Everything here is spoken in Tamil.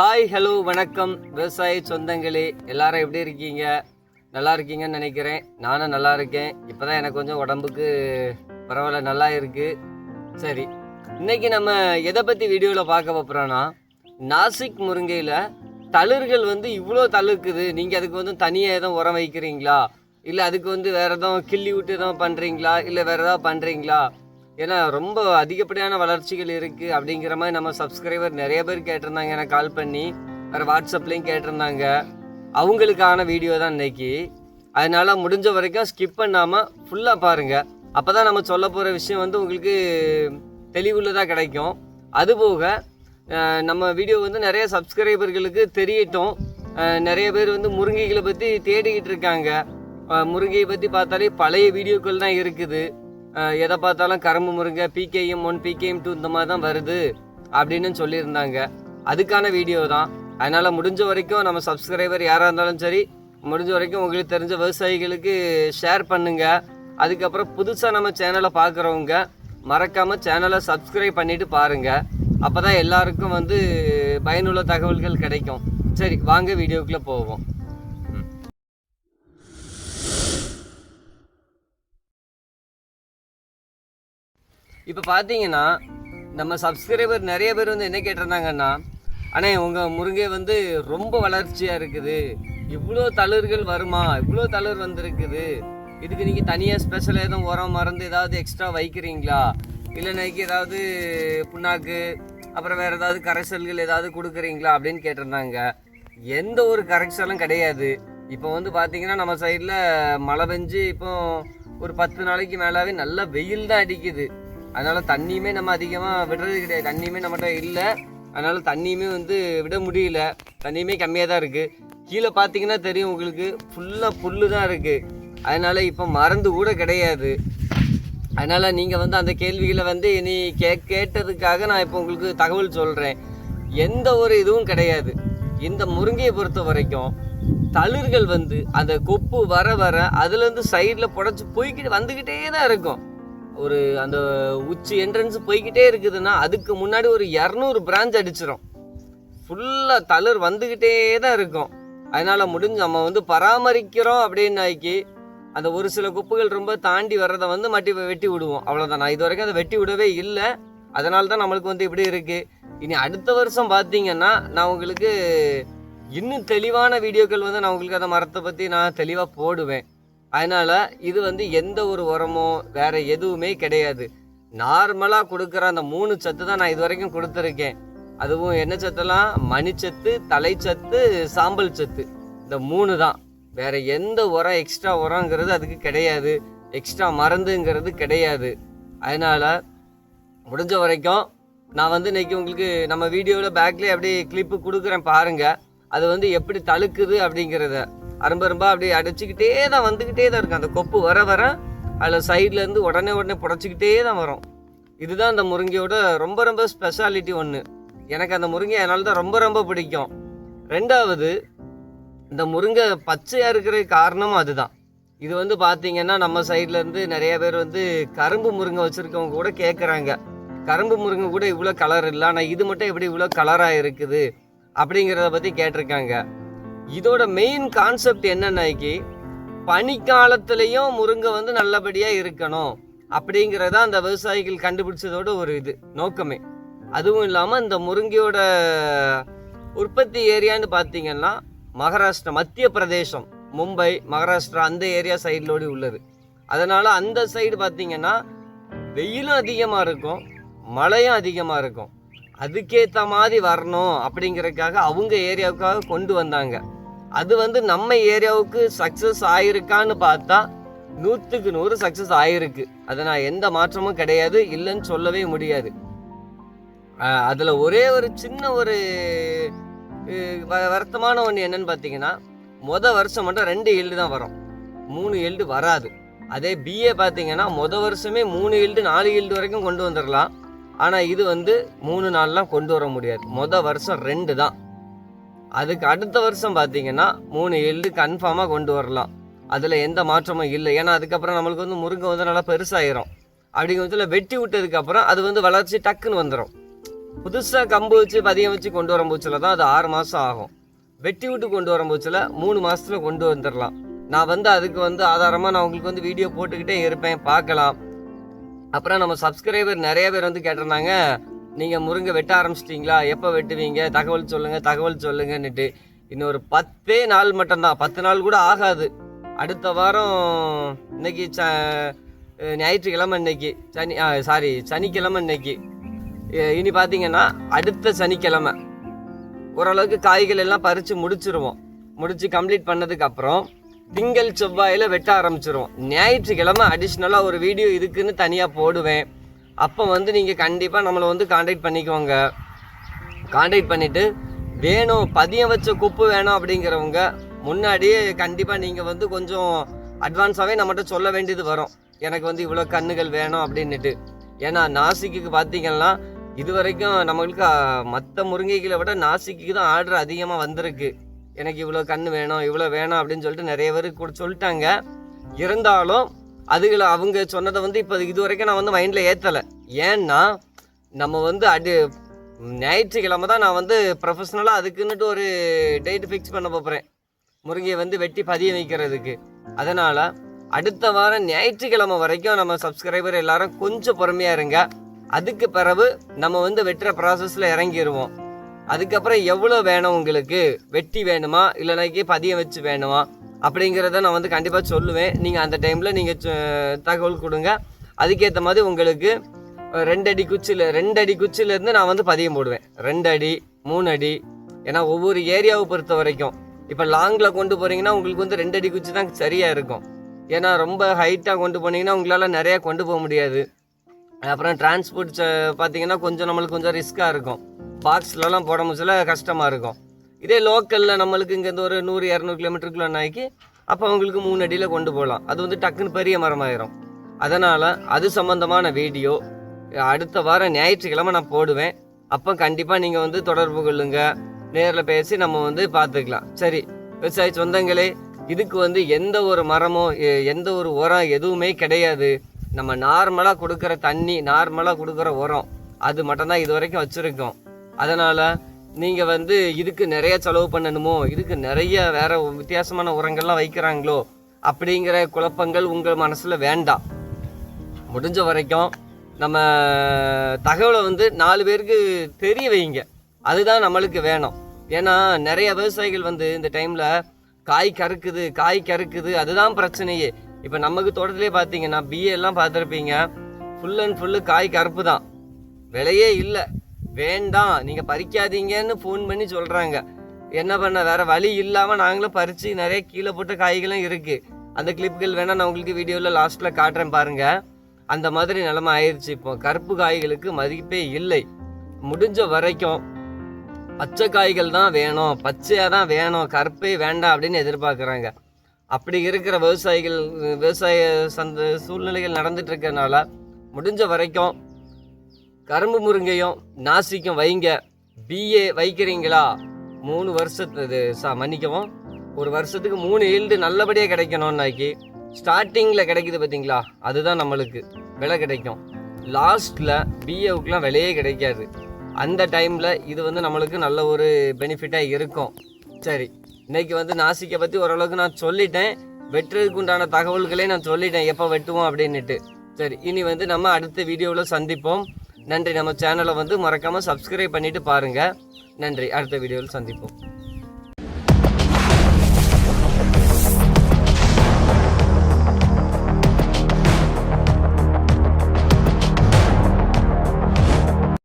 ஹாய் ஹலோ வணக்கம். விவசாய சொந்தங்களே எல்லாரும் எப்படி இருக்கீங்க? நல்லா இருக்கீங்கன்னு நினைக்கிறேன். நானும் நல்லா இருக்கேன். இப்போ தான் எனக்கு கொஞ்சம் உடம்புக்கு பரவாயில்ல நல்லா இருக்குது சரி இன்றைக்கி நம்ம எதை பற்றி வீடியோவில் பார்க்க போகிறோன்னா நாசிக் முருங்கையில் தளிர்கள் வந்து இவ்வளோ தளிர்க்குது. நீங்கள் அதுக்கு வந்து தனியாக எதுவும் உரம் வைக்கிறீங்களா? இல்லை அதுக்கு வந்து வேறு எதுவும் கிள்ளி விட்டு எதுவும் பண்ணுறீங்களா இல்லை வேறு எதாவது பண்ணுறீங்களா ஏன்னா ரொம்ப அதிகப்படியான வளர்ச்சிகள் இருக்குது அப்படிங்கிற மாதிரி நம்ம சப்ஸ்கிரைபர் நிறைய பேர் கேட்டிருந்தாங்க. எனக்கு கால் பண்ணி வேறு வாட்ஸ்அப்லேயும் கேட்டிருந்தாங்க. அவங்களுக்கான வீடியோ தான் இன்னைக்கு. அதனால முடிஞ்ச வரைக்கும் ஸ்கிப் பண்ணாமல் ஃபுல்லாக பாருங்கள் அப்போ தான் நம்ம சொல்ல போகிற விஷயம் வந்து உங்களுக்கு தெளிவுள்ளதாக கிடைக்கும். அதுபோக நம்ம வீடியோ வந்து நிறைய சப்ஸ்கிரைபர்களுக்கு தெரியட்டும். நிறைய பேர் வந்து முருங்கைகளை பற்றி தேடிக்கிட்டு இருக்காங்க. முருங்கையை பற்றி பார்த்தாலே பழைய வீடியோக்கள் தான் இருக்குது. எதை பார்த்தாலும் கரும்பு முருங்கை பிகேஎம் ஒன் பிகேஎம் டூ இந்த மாதிரி தான் வருது அப்படின்னு சொல்லியிருந்தாங்க. அதுக்கான வீடியோ தான். அதனால் முடிஞ்ச வரைக்கும் நம்ம சப்ஸ்கிரைபர் யாராக இருந்தாலும் சரி முடிஞ்ச வரைக்கும் உங்களுக்கு தெரிஞ்ச விவசாயிகளுக்கு ஷேர் பண்ணுங்கள் அதுக்கப்புறம் புதுசாக நம்ம சேனலை பார்க்குறவங்க மறக்காமல் சேனலை சப்ஸ்கிரைப் பண்ணிவிட்டு பாருங்கள் அப்போ தான் எல்லாருக்கும் வந்து பயனுள்ள தகவல்கள் கிடைக்கும். சரி வாங்க வீடியோக்குள்ளே போவோம். இப்போ பார்த்தீங்கன்னா நம்ம சப்ஸ்கிரைபர் நிறைய பேர் வந்து என்ன கேட்டிருந்தாங்கன்னா அண்ணே உங்கள் முருங்கை வந்து ரொம்ப வளர்ச்சியாக இருக்குது. இவ்வளோ தளிர்கள் வருமா? இவ்வளோ தளிர் வந்திருக்குது. இதுக்கு நீங்கள் தனியாக ஸ்பெஷல் எதுவும் உரம் மருந்து ஏதாவது எக்ஸ்ட்ரா வைக்கிறீங்களா? இல்லைனாக்கி ஏதாவது புண்ணாக்கு அப்புறம் வேறு ஏதாவது கரைசல்கள் ஏதாவது கொடுக்குறீங்களா? அப்படின்னு கேட்டிருந்தாங்க. எந்த ஒரு கரெக்ஷனும் கிடையாது. இப்போ வந்து பார்த்தீங்கன்னா நம்ம சைடில் மழை பெஞ்சு இப்போ ஒரு பத்து நாளைக்கு மேலாவே நல்லா வெயில் தான் அடிக்குது. அதனால் தண்ணியுமே நம்ம அதிகமாக விடுறது கிடையாது. தண்ணியுமே நம்மகிட்ட இல்லை. அதனால் தண்ணியுமே வந்து விட முடியல. தண்ணியுமே கம்மியாக தான் இருக்குது கீழே பார்த்தீங்கன்னா தெரியும் உங்களுக்கு. ஃபுல்லாக புல்லு தான் இருக்குது அதனால் இப்போ மருந்து கூட கிடையாது. அதனால் நீங்கள் வந்து அந்த கேள்விகளை வந்து இனி கே கேட்டதுக்காக நான் இப்போ உங்களுக்கு தகவல் சொல்கிறேன் எந்த ஒரு இதுவும் கிடையாது. இந்த முருங்கையை பொறுத்த வரைக்கும் தளிர்கள் வந்து அந்த கொப்பு வர வர அதுலேருந்து சைடில் புடச்சி போய்கிட்டு வந்துக்கிட்டே தான் இருக்கும். ஒரு அந்த உச்சி என்ட்ரன்ஸ் போய்கிட்டே இருக்குதுன்னா அதுக்கு முன்னாடி ஒரு இரநூறு பிரான்ச் அடிச்சிடும் ஃபுல்லாக தளர் வந்துக்கிட்டே தான் இருக்கும். அதனால் முடிஞ்சு நம்ம வந்து பராமரிக்கிறோம் அப்படின்னாக்கி அந்த ஒரு சில குப்பைகள் ரொம்ப தாண்டி வர்றதை வந்து மட்டி வெட்டி விடுவோம். அவ்வளோதான் நான் இது வரைக்கும் அதை வெட்டி விடவே இல்லை. அதனால தான் நம்மளுக்கு வந்து இப்படி இருக்குது இனி அடுத்த வருஷம் பார்த்தீங்கன்னா நான் உங்களுக்கு இன்னும் தெளிவான வீடியோக்கள் வந்து நான் உங்களுக்கு அந்த மரத்தை பற்றி நான் தெளிவாக போடுவேன். அதனால் இது வந்து எந்த ஒரு உரமோ வேறு எதுவுமே கிடையாது. நார்மலாக கொடுக்குற அந்த மூணு சத்து தான் நான் இது வரைக்கும் கொடுத்துருக்கேன். அதுவும் என்ன சத்தெல்லாம் மணிச்சத்து தலைச்சத்து சாம்பல் சத்து. இந்த மூணு தான். வேறு எந்த உரம் எக்ஸ்ட்ரா உரங்கிறது அதுக்கு கிடையாது. எக்ஸ்ட்ரா மருந்துங்கிறது கிடையாது. அதனால் முடிஞ்ச வரைக்கும் நான் வந்து இன்றைக்கி உங்களுக்கு நம்ம வீடியோவில் பேக்லேயே அப்படியே கிளிப்பு கொடுக்குறேன் பாருங்க. அது வந்து எப்படி தழுக்குது அப்படிங்கிறத அரும்ப அரும்பா அப்படியே அடைச்சிக்கிட்டே தான் வந்துக்கிட்டே தான் இருக்கும் அந்த கொப்பு வர வர அதில் சைட்லேருந்து உடனே உடனே புடச்சிக்கிட்டே தான் வரும். இதுதான் அந்த முருங்கையோட ரொம்ப ரொம்ப ஸ்பெஷாலிட்டி ஒன்று எனக்கு அந்த முருங்கை அதனால தான் ரொம்ப ரொம்ப பிடிக்கும். ரெண்டாவது இந்த முருங்கை பச்சையாக இருக்கிற காரணமும் அதுதான். இது வந்து பார்த்தீங்கன்னா நம்ம சைட்லேருந்து நிறைய பேர் வந்து கரும்பு முருங்கை வச்சுருக்கவங்க கூட கேட்குறாங்க கரும்பு முருங்கை கூட இவ்வளோ கலர் இல்லை. ஆனால் இது மட்டும் எப்படி இவ்வளோ கலராக இருக்குது? அப்படிங்கிறத பற்றி கேட்டிருக்காங்க. இதோட மெயின் கான்செப்ட் என்னன்னாக்கி பனிக்காலத்துலேயும் முருங்கை வந்து நல்லபடியாக இருக்கணும். அப்படிங்கிறத அந்த விவசாயிகள் கண்டுபிடிச்சதோட ஒரு இது நோக்கமே. அதுவும் இல்லாமல் இந்த முருங்கையோட உற்பத்தி ஏரியான்னு பார்த்தீங்கன்னா மகாராஷ்டிரா மத்திய பிரதேசம் மும்பை மகாராஷ்டிரா அந்த ஏரியா சைட்லோடு உள்ளது. அதனால் அந்த சைடு பார்த்தீங்கன்னா வெயிலும் அதிகமாக இருக்கும் மழையும் அதிகமாக இருக்கும். அதுக்கேற்ற மாதிரி வரணும் அப்படிங்கிறதுக்காக அவங்க ஏரியாவுக்காக கொண்டு வந்தாங்க. அது வந்து நம்ம ஏரியாவுக்கு சக்ஸஸ் ஆயிருக்கான்னு பார்த்தா நூற்றுக்கு நூறு சக்ஸஸ் ஆயிருக்கு. அதை நான் எந்த மாற்றமும் கிடையாது இல்லைன்னு சொல்லவே முடியாது. அதில் ஒரே ஒரு சின்ன ஒரு வ- வருத்தமான ஒன்று என்னன்னு பார்த்தீங்கன்னா மொதல் வருஷம் மட்டும் ரெண்டு எல்டு தான் வரும். மூணு எல்டு வராது. அதே பிஏ பார்த்தீங்கன்னா முத வருஷமே மூணு எல்டு நாலு எல்டு வரைக்கும் கொண்டு வந்துடலாம். ஆனால் இது வந்து மூணு நாள்லாம் கொண்டு வர முடியாது. மொதல் வருஷம் ரெண்டு தான். அதுக்கு அடுத்த வருஷம் பார்த்தீங்கன்னா மூணு எல்டு கன்ஃபார்மாக கொண்டு வரலாம். அதில் எந்த மாற்றமும் இல்லை. ஏன்னா அதுக்கப்புறம் நம்மளுக்கு வந்து முருங்கை வந்து நல்லா பெருசாயிரும். அப்படிங்கிறதுல வெட்டி விட்டதுக்கப்புறம் அது வந்து வளர்ச்சி டக்குன்னு வந்துடும் புதுசாக கம்பு வச்சு பதியம் வச்சு கொண்டு வரும் பூச்சில் தான் அது ஆறு மாதம் ஆகும். வெட்டி விட்டு கொண்டு வரும் பூச்சில் மூணு மாதத்தில் கொண்டு வந்துடலாம் நான் வந்து அதுக்கு வந்து ஆதாரமாக நான் உங்களுக்கு வந்து வீடியோ போட்டுக்கிட்டே இருப்பேன். பார்க்கலாம். அப்புறம் நம்ம சப்ஸ்கிரைபர் நிறைய பேர் வந்து கேட்டிருந்தாங்க நீங்கள் முருங்கை வெட்ட ஆரம்பிச்சிட்டிங்களா? எப்போ வெட்டுவீங்க? தகவல் சொல்லுங்கள் தகவல் சொல்லுங்கன்னுட்டு. இன்னொரு பத்தே நாள் மட்டும்தான். பத்து நாள் கூட ஆகாது. அடுத்த வாரம் இன்னைக்கு ச ஞாயிற்றுக்கிழமை இன்னைக்கு. சனி சாரி சனிக்கிழமை இன்னைக்கு. இனி பார்த்தீங்கன்னா அடுத்த சனிக்கிழமை. ஓரளவுக்கு காய்கள் எல்லாம் பறித்து முடிச்சிருவோம். முடித்து கம்ப்ளீட் பண்ணதுக்கப்புறம் திங்கள் செவ்வாயில் வெட்ட ஆரம்பிச்சிருவோம். ஞாயிற்றுக்கிழமை அடிஷ்னலாக ஒரு வீடியோ இதுக்குன்னு தனியாக போடுவேன். அப்போ வந்து நீங்கள் கண்டிப்பாக நம்மளை வந்து காண்டாக்ட் பண்ணிக்கோங்க. காண்டாக்ட் பண்ணிவிட்டு வேணும் பதியம் வச்ச குப்பு வேணும் அப்படிங்கிறவங்க முன்னாடியே கண்டிப்பாக நீங்கள் வந்து கொஞ்சம் அட்வான்ஸாகவே நம்மகிட்ட சொல்ல வேண்டியது வரும். எனக்கு வந்து இவ்வளோ கண்ணுகள் வேணும் அப்படின்னுட்டு. ஏன்னா நாசிக்கு பார்த்தீங்கன்னா இது வரைக்கும் நம்மளுக்கு மற்ற முருங்கைகளை விட நாசிக்கு தான் ஆர்டர் அதிகமாக வந்திருக்கு. எனக்கு இவ்வளோ கண் வேணும் இவ்வளோ வேணும் அப்படின்னு சொல்லிட்டு நிறைய பேர் கூட சொல்லிட்டாங்க. இருந்தாலும் அதுகளை அவங்க சொன்னதை வந்து இப்போ இது வரைக்கும் நான் வந்து மைண்டில் ஏற்றலை ஏன்னா நம்ம வந்து அடி ஞாயிற்றுக்கிழமை தான் நான் வந்து ப்ரொஃபஷ்னலாக அதுக்குன்னுட்டு ஒரு டேட் ஃபிக்ஸ் பண்ண போகிறேன் முருங்கையை வந்து வெட்டி பதிய வைக்கிறதுக்கு. அதனால் அடுத்த வாரம் ஞாயிற்றுக்கிழமை வரைக்கும் நம்ம சப்ஸ்கிரைபர் எல்லாரும் கொஞ்சம் பொறுமையாக இருங்க. அதுக்கு பிறகு நம்ம வந்து வெட்டுற ப்ராசஸில் இறங்கிடுவோம் அதுக்கப்புறம் எவ்வளோ வேணும் உங்களுக்கு? வெட்டி வேணுமா? இல்லைனாக்கி பதியம் வச்சு வேணுமா? அப்படிங்கிறத நான் வந்து கண்டிப்பாக சொல்லுவேன். நீங்கள் அந்த டைமில் நீங்கள் தகவல் கொடுங்க. அதுக்கேற்ற மாதிரி உங்களுக்கு ரெண்டு அடி குச்சியில் ரெண்டு அடி குச்சியிலேருந்து நான் வந்து பதியம் போடுவேன். ரெண்டு அடி மூணு அடி. ஏன்னா ஒவ்வொரு ஏரியாவை பொறுத்த வரைக்கும். இப்போ லாங்கில் கொண்டு போகிறீங்கன்னா உங்களுக்கு வந்து ரெண்டு அடி குச்சி தான் சரியாக இருக்கும். ஏன்னா ரொம்ப ஹைட்டாக கொண்டு போனீங்கன்னா உங்களால் நிறையா கொண்டு போக முடியாது. அப்புறம் டிரான்ஸ்போர்ட் பார்த்தீங்கன்னா கொஞ்சம் நம்மளுக்கு கொஞ்சம் ரிஸ்க்காக இருக்கும். பாக்ஸ்லலாம் போட முடியல கஷ்டமாக இருக்கும். இதே லோக்கலில் நம்மளுக்கு இங்கேருந்து ஒரு நூறு இரநூறு கிலோமீட்டருக்குள்ள நாய்க்கு அப்போ அவங்களுக்கு மூணு அடியில் கொண்டு போகலாம். அது வந்து டக்குன்னு பெரிய மரமாயிரும். அதனால் அது சம்மந்தமான வீடியோ அடுத்த வாரம் ஞாயிற்றுக்கிழமை நான் போடுவேன். அப்போ கண்டிப்பாக நீங்கள் வந்து தொடர்பு கொள்ளுங்க. நேரில் பேசி நம்ம வந்து பார்த்துக்கலாம் சரி விவசாய சொந்தங்களே இதுக்கு வந்து எந்த ஒரு மரமோ எந்த ஒரு உரம் எதுவுமே கிடையாது. நம்ம நார்மலாக கொடுக்குற தண்ணி நார்மலாக கொடுக்குற உரம் அது மட்டும்தான் இது வரைக்கும் வச்சுருக்கோம். அதனால் நீங்கள் வந்து இதுக்கு நிறைய செலவு பண்ணணுமோ இதுக்கு நிறைய வேறு வித்தியாசமான உரங்கள்லாம் வைக்கிறாங்களோ அப்படிங்கிற குழப்பங்கள் உங்கள் மனசில் வேண்டாம். முடிஞ்ச வரைக்கும் நம்ம தகவலை வந்து நாலு பேருக்கு தெரிய வைங்க. அதுதான் நம்மளுக்கு வேணும். ஏன்னா நிறைய விவசாயிகள் வந்து இந்த டைமில் காய் கறுக்குது காய் கறுக்குது அதுதான் பிரச்சனையே. இப்போ நமக்கு தோட்டத்திலே பார்த்தீங்கன்னா பிஏ எல்லாம் பார்த்துருப்பீங்க. ஃபுல் அண்ட் ஃபுல்லு காய் கருப்பு தான். விலையே இல்லை. வேண்டாம் நீங்கள் பறிக்காதீங்கன்னு ஃபோன் பண்ணி சொல்கிறாங்க என்ன பண்ண வேறு வழி இல்லாமல் நாங்களும் பறித்து நிறைய கீழே போட்ட காய்களும் இருக்குது அந்த கிளிப்புகள் வேணால் நான் உங்களுக்கு வீடியோவில் லாஸ்ட்டில் காட்டுறேன் பாருங்கள் அந்த மாதிரி நிலமை ஆயிடுச்சு இப்போ கருப்பு காய்களுக்கு மதிப்பே இல்லை. முடிஞ்ச வரைக்கும் பச்சை காய்கள் தான் வேணும். பச்சையாக தான் வேணும். கருப்பே வேண்டாம் அப்படின்னு எதிர்பார்க்குறாங்க. அப்படி இருக்கிற விவசாயிகள் விவசாய சந்த சூழ்நிலைகள் நடந்துகிட்ருக்கறனால முடிஞ்ச வரைக்கும் கரும்பு முருங்கையும் நாசிக்கும் வைங்க. பிஏ வைக்கிறீங்களா? மூணு வருஷத்து இது சா மன்னிக்கவும். ஒரு வருஷத்துக்கு மூணு ஈல்டு நல்லபடியாக கிடைக்கணும்னாக்கி ஸ்டார்டிங்கில் கிடைக்குது பார்த்தீங்களா அதுதான் நம்மளுக்கு விலை கிடைக்கும். லாஸ்ட்டில் பிஏவுக்குலாம் விலையே கிடைக்காது. அந்த டைமில் இது வந்து நம்மளுக்கு நல்ல ஒரு பெனிஃபிட்டாக இருக்கும். சரி இன்னைக்கு வந்து நாசிக்கை பற்றி ஓரளவுக்கு நான் சொல்லிட்டேன். வெட்டுறதுக்கு உண்டான தகவல்களே நான் சொல்லிட்டேன். எப்போ வெட்டுவோம் அப்படின்னுட்டு. சரி இனி வந்து நம்ம அடுத்த வீடியோவில் சந்திப்போம். நன்றி. நம்ம சேனலை வந்து மறக்காமல் சப்ஸ்கிரைப் பண்ணிவிட்டு பாருங்கள் நன்றி. அடுத்த வீடியோவில் சந்திப்போம்.